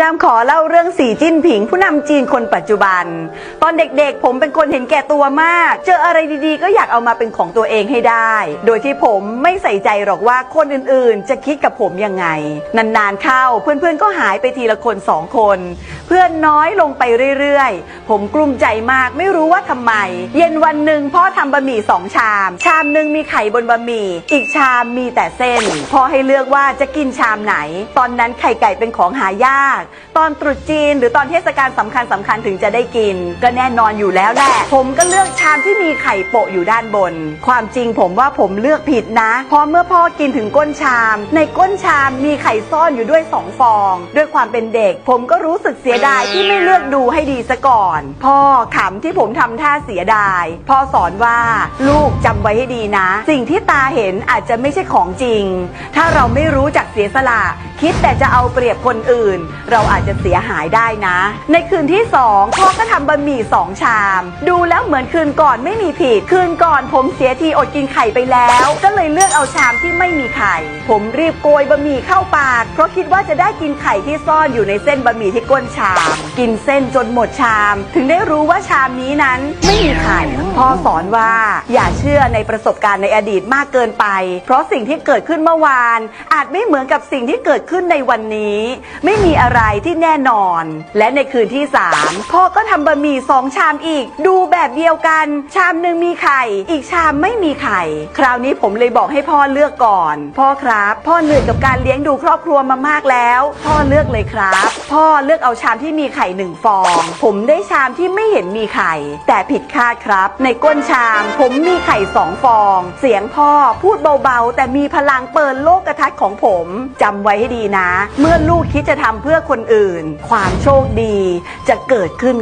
ดามขอเล่าเรื่องสีจิ้นผิงผู้นำจีนคนปัจจุบัน ตอนเด็กๆ ผมเป็นคนเห็นแก่ตัวมาก เจออะไรดีๆ ก็อยากเอามาเป็นของตัวเองให้ได้ โดยที่ผมไม่ใส่ใจหรอกว่าคนอื่นๆ จะคิดกับผมยังไง นานๆเข้าเพื่อนๆก็หายไปทีละคนสองคน เพื่อนน้อยลงไปเรื่อยๆ ผมกลุ้มใจมากไม่รู้ว่าทำไม เย็นวันหนึ่งพ่อทำบะหมี่สองชาม ชามหนึ่งมีไข่บนบะหมี่ อีกชามมีแต่เส้น พ่อให้เลือกว่าจะกินชามไหน ตอนนั้นไข่ไก่เป็นของหายาก ตอนตรุษจีนหรือตอนเทศกาลสำคัญสำคัญถึงจะได้กิน ก็แน่นอนอยู่แล้วแหละผมก็เลือกชามที่มีไข่โปะอยู่ด้านบน ความจริงผมว่าผมเลือกผิดนะเพราะเมื่อพ่อกินถึงก้นชาม ในก้นชามมีไข่ซ่อนอยู่ด้วยสองฟอง ด้วยความเป็นเด็ก ผมก็รู้สึกเสียดายที่ไม่เลือกดูให้ดีซะก่อน พ่อขำที่ผมทำท่าเสียดาย พ่อสอนว่าลูกจำไว้ให้ดีนะ สิ่งที่ตาเห็นอาจจะไม่ใช่ของจริง ถ้าเราไม่รู้จักเสียสละ คิดแต่จะเอาเปรียบคนอื่น เราอาจจะเสียหายได้นะ ในคืนที่สองพ่อก็ทำบะหมี่สองชาม ดูแล้วเหมือนคืนก่อนไม่มีผิด คืนก่อนผมเสียทีอดกินไข่ไปแล้ว ก็เลยเลือกเอาชามที่ไม่มีไข่ ผมรีบโกยบะหมี่เข้าปาก เพราะคิดว่าจะได้กินไข่ที่ซ่อนอยู่ในเส้นบะหมี่ที่ก้นชาม กินเส้นจนหมดชาม ถึงได้รู้ว่าชามนี้นั้นไม่มีไข่พ่อสอนว่าอย่าเชื่อในประสบการณ์ในอดีตมากเกินไป เพราะสิ่งที่เกิดขึ้นเมื่อวาน อาจไม่เหมือนกับสิ่งที่เกิดขึ้นในวันนี้ ไม่มีอะไรที่แน่นอน และในคืนที่สามพ่อก็ทำบะหมี่สองชามอีก ดูแบบเดียวกัน ชามหนึ่งมีไข่ อีกชามไม่มีไข่ คราวนี้ผมเลยบอกให้พ่อเลือกก่อน พ่อครับ พ่อเหนื่อยกับการเลี้ยงดูครอบครัวมามากแล้ว พ่อเลือกเลยครับ พ่อเลือกเอาชามที่มีไข่หนึ่งฟอง ผมได้ชามที่ไม่เห็นมีไข่ แต่ผิดคาดครับ ในก้นชาม ผมมีไข่สองฟอง เสียงพ่อพูดเบาๆ แต่มีพลังเปิดโลกกระทัดของผมจำไว้ให้ดีดีนะ เมื่อลูกคิดจะทำเพื่อคนอื่น ความโชคดีจะเกิดขึ้น